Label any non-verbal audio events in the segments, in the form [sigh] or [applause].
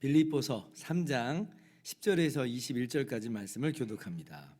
빌립보서 3장 10절에서 21절까지 말씀을 교독합니다.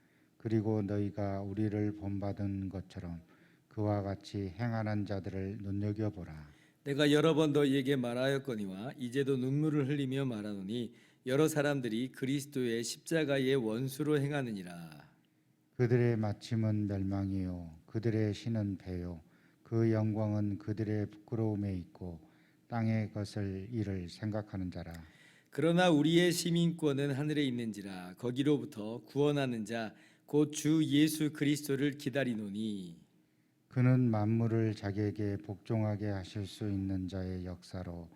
그리고 너희가 우리를 본받은 것처럼 그와 같이 행하는 자들을 눈여겨보라. 내가 여러 번 너희에게 말하였거니와 이제도 눈물을 흘리며 말하노니 여러 사람들이 그리스도의 십자가의 원수로 행하느니라. 그들의 마침은 멸망이요 그들의 신은 배요 그 영광은 그들의 부끄러움에 있고 땅의 것을 이를 생각하는 자라. 그러나 우리의 시민권은 하늘에 있는지라 거기로부터 구원하는 자 곧 주 예수 그리스도를 기다리노니 그는 만물을 자기에게 복종하게 하실 수 있는 자의 역사로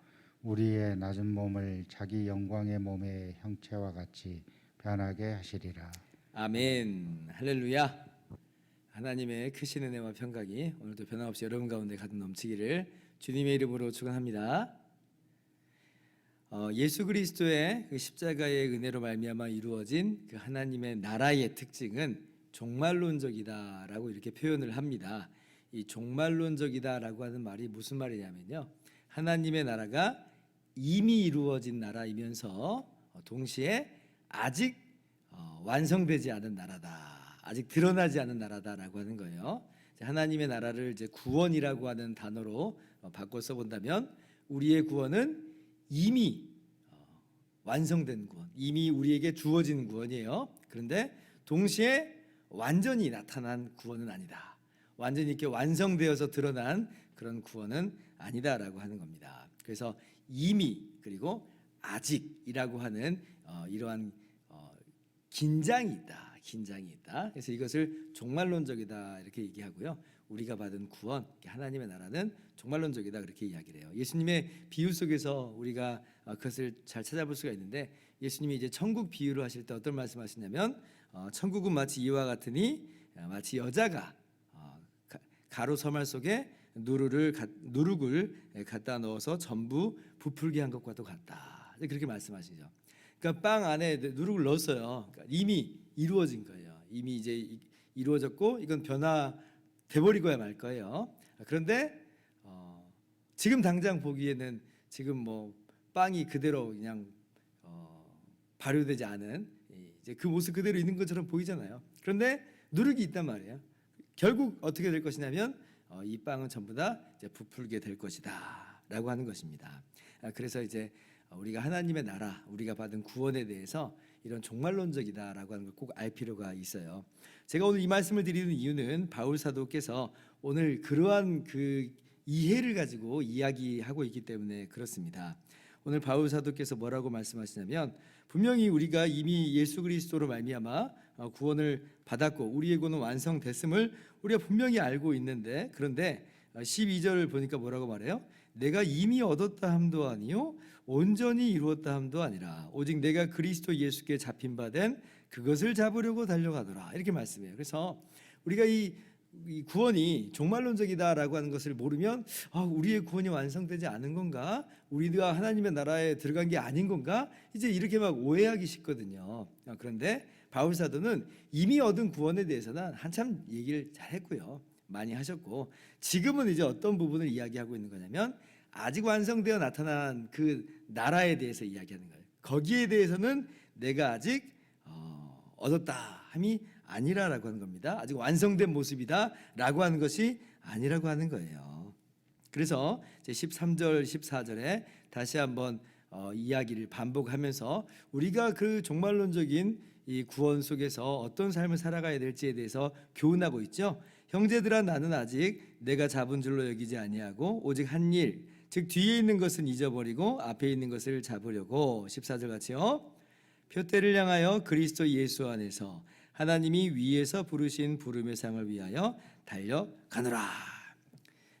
우리의 낮은 몸을 자기 영광의 몸의 형체와 같이 변하게 하시리라. 아멘 할렐루야 하나님의 크신 은혜와 평강이 오늘도 변함없이 여러분 가운데 가득 넘치기를 주님의 이름으로 축원합니다. 어, 예수 그리스도의 그 십자가의 은혜로 말미암아 이루어진 그 하나님의 나라의 특징은 종말론적이다라고 이렇게 표현을 합니다. 이 종말론적이다라고 하는 말이 무슨 말이냐면요. 하나님의 나라가 이미 이루어진 나라이면서 어, 동시에 아직 어, 완성되지 않은 나라다. 아직 드러나지 않은 나라다라고 하는 거예요. 하나님의 나라를 이제 구원이라고 하는 단어로 어, 바꿔 써 본다면 우리의 구원은 이미 어, 완성된 구원, 이미 우리에게 주어진 구원이에요. 그런데 동시에 완전히 나타난 구원은 아니다. 완전히 이렇게 완성되어서 드러난 그런 구원은 아니다라고 하는 겁니다. 그래서 이미 그리고 아직이라고 하는 어, 이러한 어, 긴장이 있다. 긴장이 있다. 그래서 이것을 종말론적이다 이렇게 얘기하고요. 우리가 받은 구원, 하나님의 나라는 종말론적이다 그렇게 이야기를 해요. 예수님의 비유 속에서 우리가 어, 그것을 잘 찾아볼 수가 있는데 예수님이 이제 천국 비유를 하실 때 어떤 말씀하시냐면 어, 천국은 마치 이와 같으니 어, 마치 여자가 어, 가- 가루 서말 속에 가- 누룩을 예, 갖다 넣어서 전부 부풀게 한 것과도 같다. 그렇게 말씀하시죠. 그러니까 빵 안에 누룩을 넣었어요. 그러니까 이미 이루어진 거예요. 이미 이제 이- 이루어졌고 이건 변화 돼버리고야 말 거예요. 그런데 어, 지금 당장 보기에는 지금 뭐 빵이 그대로 그냥 어, 발효되지 않은 이- 이제 그 모습 그대로 있는 것처럼 보이잖아요. 그런데 누룩이 있단 말이에요. 결국 어떻게 될 것이냐면 어, 이 빵은 전부 다 이제 부풀게 될 것이다라고 하는 것입니다. 아, 그래서 이제 우리가 하나님의 나라, 우리가 받은 구원에 대해서 이런 종말론적이다라고 하는 걸 꼭 알 필요가 있어요. 제가 오늘 이 말씀을 드리는 이유는 바울 사도께서 오늘 그러한 그 이해를 가지고 이야기하고 있기 때문에 그렇습니다. 오늘 바울 사도께서 뭐라고 말씀하시냐면 분명히 우리가 이미 예수 그리스도로 말미암아 어, 구원을 받았고 우리의 구원은 완성됐음을 우리가 분명히 알고 있는데 그런데 12절을 보니까 뭐라고 말해요? 내가 이미 얻었다 함도 아니요 온전히 이루었다 함도 아니라 오직 내가 그리스도 예수께 잡힌 바 된 그것을 잡으려고 달려가더라 이렇게 말씀해요. 그래서 우리가 이, 이 구원이 종말론적이다라고 하는 것을 모르면 아, 우리의 구원이 완성되지 않은 건가? 우리가 하나님의 나라에 들어간 게 아닌 건가? 이제 이렇게 막 오해하기 쉽거든요. 아, 그런데 바울 사도는 이미 얻은 구원에 대해서는 한참 얘기를 잘했고요. 많이 하셨고 지금은 이제 어떤 부분을 이야기하고 있는 거냐면 아직 완성되어 나타난 그 나라에 대해서 이야기하는 거예요. 거기에 대해서는 내가 아직 어, 얻었다 함이 아니라라고 하는 겁니다. 아직 완성된 모습이다라고 하는 것이 아니라고 하는 거예요. 그래서 제 13절, 14절에 다시 한번 어, 이야기를 반복하면서 우리가 그 종말론적인 이 구원 속에서 어떤 삶을 살아가야 될지에 대해서 교훈하고 있죠. 형제들아 나는 아직 내가 잡은 줄로 여기지 아니하고 오직 한 일, 즉 뒤에 있는 것은 잊어버리고 앞에 있는 것을 잡으려고 14절 같이요. 표대를 향하여 그리스도 예수 안에서 하나님이 위에서 부르신 부름의 상을 위하여 달려가노라.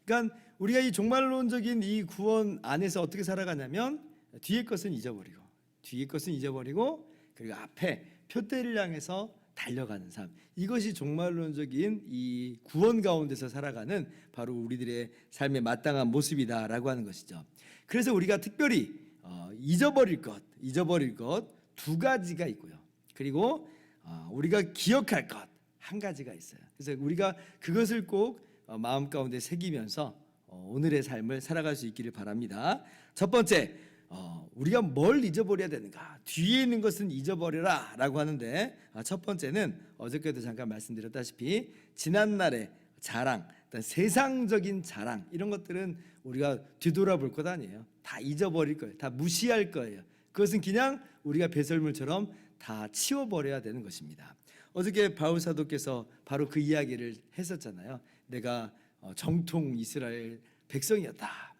그러니까 우리가 이 종말론적인 이 구원 안에서 어떻게 살아가냐면 뒤에 것은 잊어버리고 뒤에 것은 잊어버리고 그리고 앞에 표대를 향해서 달려가는 삶. 이것이 종말론적인 이 구원 가운데서 살아가는 바로 우리들의 삶의 마땅한 모습이다라고 하는 것이죠. 그래서 우리가 특별히 어, 잊어버릴 것, 잊어버릴 것 두 가지가 있고요. 그리고 어, 우리가 기억할 것 한 가지가 있어요. 그래서 우리가 그것을 꼭 어, 마음 가운데 새기면서 어, 오늘의 삶을 살아갈 수 있기를 바랍니다. 첫 번째, 어, 우리가 뭘 잊어버려야 되는가? 뒤에 있는 것은 잊어버려라 라고 하는데 아, 첫 번째는 어저께도 잠깐 말씀드렸다시피 지난 날의 자랑, 세상적인 자랑 이런 것들은 우리가 뒤돌아볼 것 아니에요. 다 잊어버릴 거예요. 다 무시할 거예요. 그것은 그냥 우리가 배설물처럼 다 치워버려야 되는 것입니다. 어저께 바울 사도께서 바로 그 이야기를 했었잖아요. 내가 어, 정통 이스라엘 백성이었다.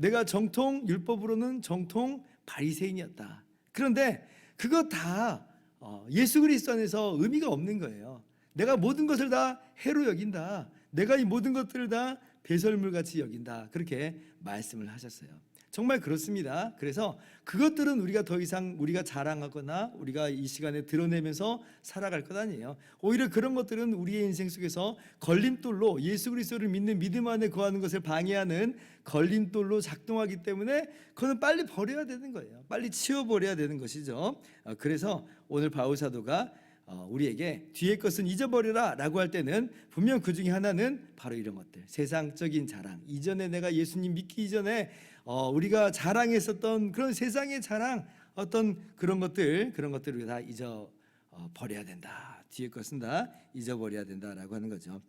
내가 정통 율법으로는 정통 바리새인이었다. 그런데 그거 다 어, 예수 그리스도 안에서 의미가 없는 거예요. 내가 모든 것을 다 해로 여긴다. 내가 이 모든 것들을 다 배설물 같이 여긴다. 그렇게 말씀을 하셨어요. 정말 그렇습니다. 그래서 그것들은 우리가 더 이상 우리가 자랑하거나 우리가 이 시간에 드러내면서 살아갈 것 아니에요. 오히려 그런 것들은 우리의 인생 속에서 걸림돌로 예수 그리스도를 믿는 믿음 안에 거하는 것을 방해하는 걸림돌로 작동하기 때문에 그거는 빨리 버려야 되는 거예요. 빨리 치워버려야 되는 것이죠. 어, 그래서 오늘 바울 사도가 어, 우리에게 뒤의 것은 잊어버려라 라고 할 때는 분명 그 중에 하나는 바로 이런 것들 세상적인 자랑 이전에 내가 예수님 믿기 이전에 어, 우리가 자랑했었던 그런 세상의 자랑 어떤 그런 것들 그런 것들을 다 잊어 어, 버려야 된다 뒤의 것은 다 잊어버려야 된다라고 하는 거죠.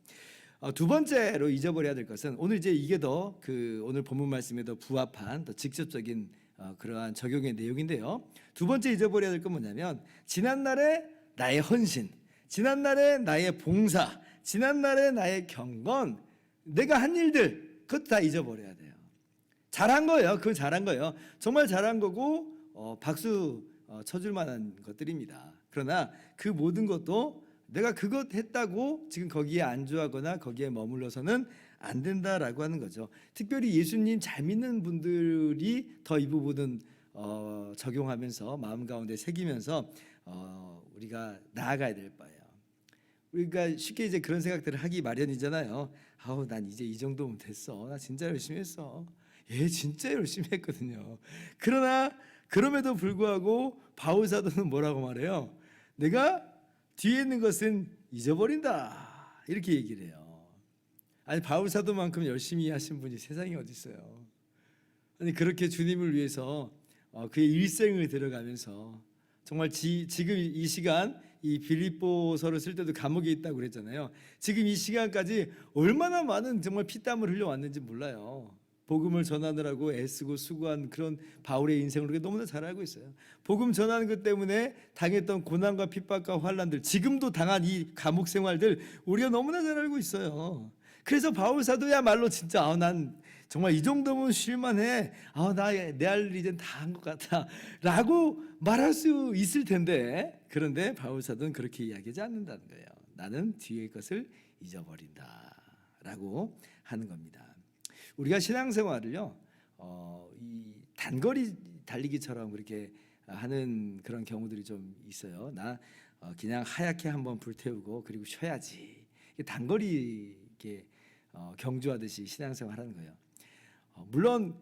어, 두 번째로 잊어버려야 될 것은 오늘 이제 이게 더 그 오늘 본문 말씀에 더 부합한 더 직접적인 어, 그러한 적용의 내용인데요. 두 번째 잊어버려야 될 건 뭐냐면 지난 날에 나의 헌신, 지난 날에 나의 봉사, 지난 날에 나의 경건, 내가 한 일들 그것 다 잊어버려야 돼요. 잘한 거예요. 그건 잘한 거예요. 정말 잘한 거고 어, 박수 어, 쳐줄 만한 것들입니다. 그러나 그 모든 것도 내가 그것 했다고 지금 거기에 안주하거나 거기에 머물러서는 안 된다라고 하는 거죠. 특별히 예수님 잘 믿는 분들이 더 이 부분은 어, 적용하면서 마음 가운데 새기면서 어, 우리가 나아가야 될 바예요. 우리가 쉽게 이제 그런 생각들을 하기 마련이잖아요. 아우 난 이제 이 정도면 됐어. 나 진짜 열심히 했어. 예, 진짜 열심히 했거든요. 그러나 그럼에도 불구하고 바울 사도는 뭐라고 말해요? 내가 뒤에 있는 것은 잊어버린다. 이렇게 얘기를 해요. 아니 바울 사도만큼 열심히 하신 분이 세상에 어디 있어요? 아니 그렇게 주님을 위해서 어, 그의 일생을 들어가면서 정말 지, 지금 이 시간 이 빌립보서를 쓸 때도 감옥에 있다고 그랬잖아요. 지금 이 시간까지 얼마나 많은 정말 피땀을 흘려왔는지 몰라요. 복음을 전하느라고 애쓰고 수고한 그런 바울의 인생을 우리가 너무나 잘 알고 있어요. 복음 전하는 것 때문에 당했던 고난과 핍박과 환란들, 지금도 당한 이 감옥 생활들 우리가 너무나 잘 알고 있어요. 그래서 바울 사도야말로 진짜 아, 난 정말 이 정도면 쉴만해. 아, 나내 할 일 이젠 다 한 것 같아.라고 [laughs] 말할 수 있을 텐데 그런데 바울 사도는 그렇게 이야기하지 않는다는 거예요. 나는 뒤의 것을 잊어버린다 라고 하는 겁니다. 우리가 신앙생활을요, 어, 이 단거리 달리기처럼 그렇게 하는 그런 경우들이 좀 있어요. 나 어, 그냥 하얗게 한번 불태우고 그리고 쉬어야지. 단거리 이렇게 어, 경주하듯이 신앙생활 하는 거예요. 어, 물론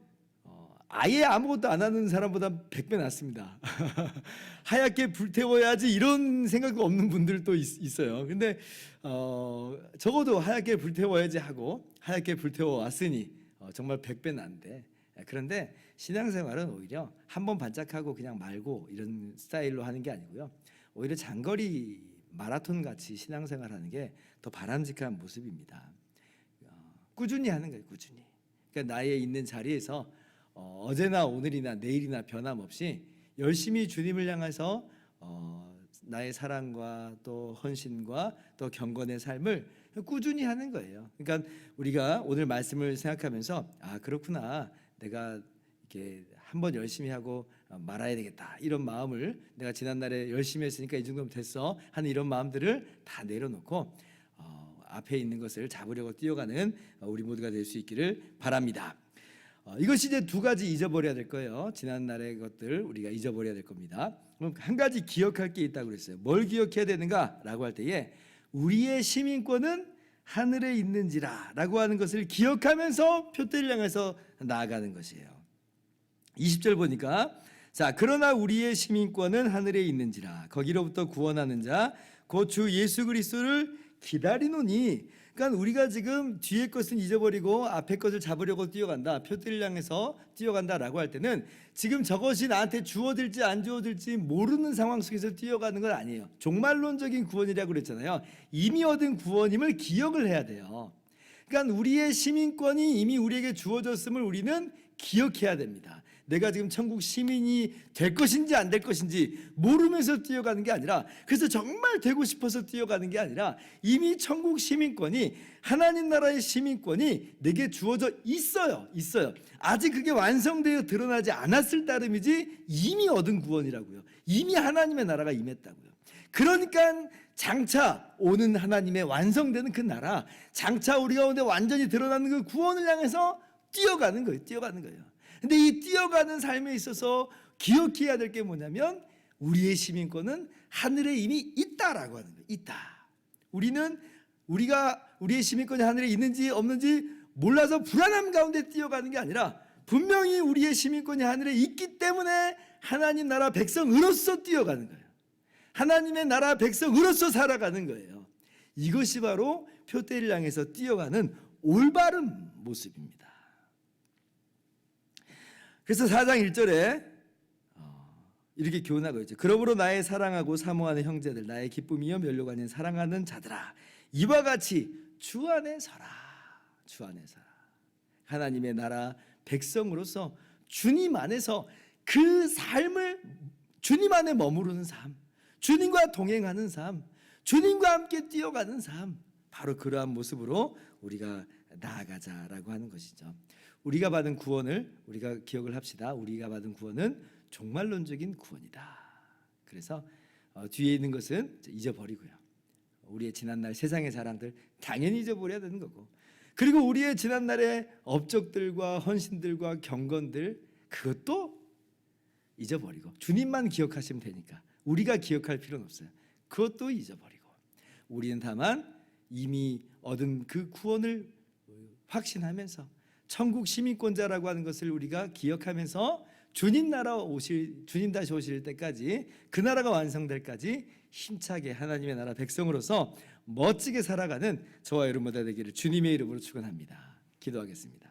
어, 아예 아무것도 안 하는 사람보다 100배 낫습니다. [laughs] 하얗게 불태워야지 이런 생각 없는 분들도 있, 어요 근데 어, 적어도 하얗게 불태워야지 하고 하얗게 불태워 왔으니 어, 정말 100배 난데 그런데 신앙생활은 오히려 한 번 반짝하고 그냥 말고 이런 스타일로 하는 게 아니고요. 오히려 장거리 마라톤 같이 신앙생활 하는 게 더 바람직한 모습입니다. 어, 꾸준히 하는 거예요, 꾸준히. 그러니까 나의 있는 자리에서 어, 어제나 오늘이나 내일이나 변함없이 열심히 주님을 향해서 어, 나의 사랑과 또 헌신과 또 경건의 삶을 꾸준히 하는 거예요. 그러니까 우리가 오늘 말씀을 생각하면서 아 그렇구나. 내가 이렇게 한번 열심히 하고 어, 말아야 되겠다. 이런 마음을 내가 지난 날에 열심히 했으니까 이 정도면 됐어. 하는 이런 마음들을 다 내려놓고 어, 앞에 있는 것을 잡으려고 뛰어가는 어, 우리 모두가 될 수 있기를 바랍니다. 어, 이것이 이제 두 가지 잊어버려야 될 거예요. 지난날의 것들 우리가 잊어버려야 될 겁니다. 그럼 한 가지 기억할 게 있다고 그랬어요. 뭘 기억해야 되는가라고 할 때에 우리의 시민권은 하늘에 있는지라라고 하는 것을 기억하면서 표대를 향해서 나아가는 것이에요. 20절 보니까 자 그러나 우리의 시민권은 하늘에 있는지라 거기로부터 구원하는 자 곧 주 예수 그리스도를 기다리노니. 그러니까 우리가 지금 뒤에 것은 잊어버리고 앞에 것을 잡으려고 뛰어간다. 표대를 향해서 뛰어간다라고 할 때는 지금 저것이 나한테 주어질지 안 주어질지 모르는 상황 속에서 뛰어가는 건 아니에요. 종말론적인 구원이라고 그랬잖아요. 이미 얻은 구원임을 기억을 해야 돼요. 그러니까 우리의 시민권이 이미 우리에게 주어졌음을 우리는 기억해야 됩니다. 내가 지금 천국 시민이 될 것인지 안 될 것인지 모르면서 뛰어가는 게 아니라 그래서 정말 되고 싶어서 뛰어가는 게 아니라 이미 천국 시민권이 하나님 나라의 시민권이 내게 주어져 있어요. 있어요. 아직 그게 완성되어 드러나지 않았을 따름이지 이미 얻은 구원이라고요. 이미 하나님의 나라가 임했다고요. 그러니까 장차 오는 하나님의 완성되는 그 나라, 장차 우리 가운데 완전히 드러나는 그 구원을 향해서 뛰어가는 거예요. 뛰어가는 거예요. 근데 이 뛰어가는 삶에 있어서 기억해야 될 게 뭐냐면 우리의 시민권은 하늘에 이미 있다라고 하는 거예요. 있다. 우리는 우리가 우리의 시민권이 하늘에 있는지 없는지 몰라서 불안함 가운데 뛰어가는 게 아니라 분명히 우리의 시민권이 하늘에 있기 때문에 하나님 나라 백성으로서 뛰어가는 거예요. 하나님의 나라 백성으로서 살아가는 거예요. 이것이 바로 표대를 향해서 뛰어가는 올바른 모습입니다. 그래서 4장 1절에 어, 이렇게 교훈하고 있죠. 그러므로 나의 사랑하고 사모하는 형제들, 나의 기쁨이요 멸류가 아닌 사랑하는 자들아, 이와 같이 주 안에 서라. 주 안에 서라. 하나님의 나라 백성으로서 주님 안에서 그 삶을 주님 안에 머무르는 삶, 주님과 동행하는 삶, 주님과 함께 뛰어가는 삶, 바로 그러한 모습으로 우리가 나아가자라고 하는 것이죠. 우리가 받은 구원을 우리가 기억을 합시다. 우리가 받은 구원은 종말론적인 구원이다. 그래서 어, 뒤에 있는 것은 잊어버리고요. 우리의 지난날 세상의 자랑들 당연히 잊어버려야 되는 거고. 그리고 우리의 지난날의 업적들과 헌신들과 경건들 그것도 잊어버리고 주님만 기억하시면 되니까 우리가 기억할 필요는 없어요. 그것도 잊어버리고 우리는 다만 이미 얻은 그 구원을 확신하면서 천국 시민권자라고 하는 것을 우리가 기억하면서 주님 나라 오실 주님 다시 오실 때까지 그 나라가 완성될 까지 힘차게 하나님의 나라 백성으로서 멋지게 살아가는 저와 여러분들 되기를 주님의 이름으로 축원합니다. 기도하겠습니다.